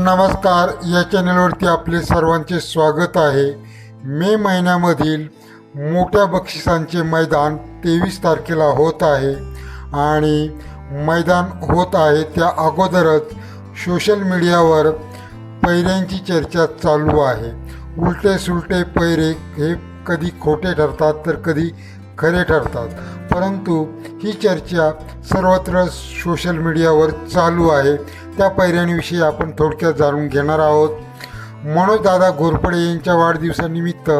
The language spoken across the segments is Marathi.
नमस्कार या चॅनलवरती आपले सर्वांचे स्वागत आहे. मे महिन्यामधील मोठ्या बक्षिसांचे मैदान तेवीस तारखेला होत आहे आणि मैदान होत आहे त्या अगोदरच सोशल मीडियावर पैऱ्यांची चर्चा चालू आहे. उलटे सुलटे पैरे हे कधी खोटे ठरतात तर कधी खरे ठरतात. परंतु ही चर्चा सर्वत्र सोशल मीडियावर चालू आहे. त्या पैऱ्यांविषयी आपण थोडक्यात जाणून घेणार आहोत. मनोजदादा घोरपडे यांच्या वाढदिवसानिमित्त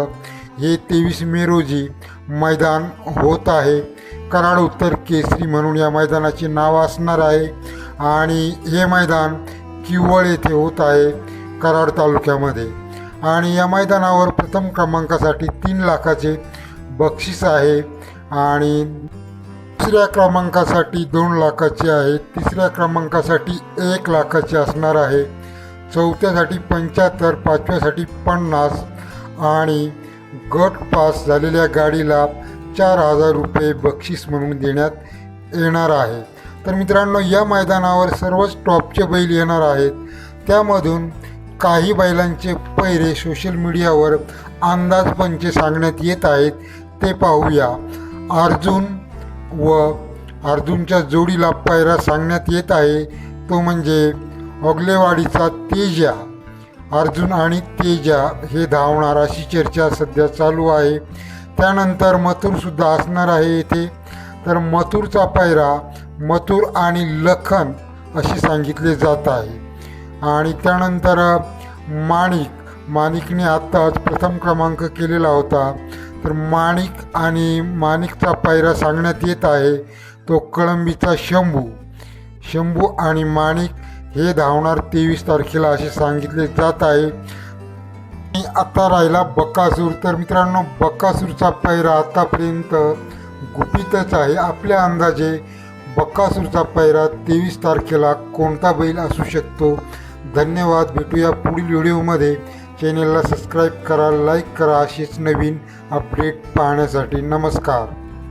हे तेवीस मे रोजी मैदान होत आहे. कराड उत्तर केसरी म्हणून या मैदानाचे नाव असणार आहे आणि हे मैदान किवळ येथे होत आहे कराड तालुक्यामध्ये. आणि या मैदानावर प्रथम क्रमांकासाठी तीन लाखाचे बक्षीस आहे आणि दुसऱ्या क्रमांकासाठी दोन लाखाचे आहे. तिसऱ्या क्रमांकासाठी एक लाखाचे असणार आहे. चौथ्यासाठी पंच्याहत्तर पाचव्यासाठी पन्नास आणि गट पास झालेल्या गाडीला चार हजार रुपये बक्षीस म्हणून देण्यात येणार आहे. तर मित्रांनो या मैदानावर सर्वच टॉपचे बैल येणार आहेत. त्यामधून काही बैलांचे पैरे सोशल मीडियावर अंदाजपंचे सांगण्यात येत आहेत. ते पाहूया. अर्जुन व अर्जुनच्या जोडीला पैरा सांगण्यात येत आहे. तो म्हणजे ओगलेवाडीचा तेजा. अर्जुन आणि तेजा हे धावणार अशी चर्चा सध्या चालू आहे. त्यानंतर मथुरसुद्धा असणार आहे येथे तर मथुरचा पायरा मथुर आणि लखन असे सांगितले जात आहे. आणि त्यानंतर माणिक. माणिकने आत्ताच प्रथम क्रमांक केलेला होता. तर माणिक आणि माणिकचा पायरा सांगण्यात येत आहे तो कळंबीचा शंभू. शंभू आणि माणिक हे धावणार तेवीस तारखेला असे सांगितले जात आहे. आणि आता राहिला बकासूर. तर मित्रांनो बकासूरचा पैरा आतापर्यंत गुपितच आहे. आपल्या अंदाजे बकासूरचा पैरा तेवीस तारखेला कोणता बैल असू शकतो? धन्यवाद. भेटूया पुढील व्हिडिओमध्ये. चॅनेलला सबस्क्राईब करा लाईक करा अशीच नवीन अपडेट पाहण्यासाठी नमस्कार.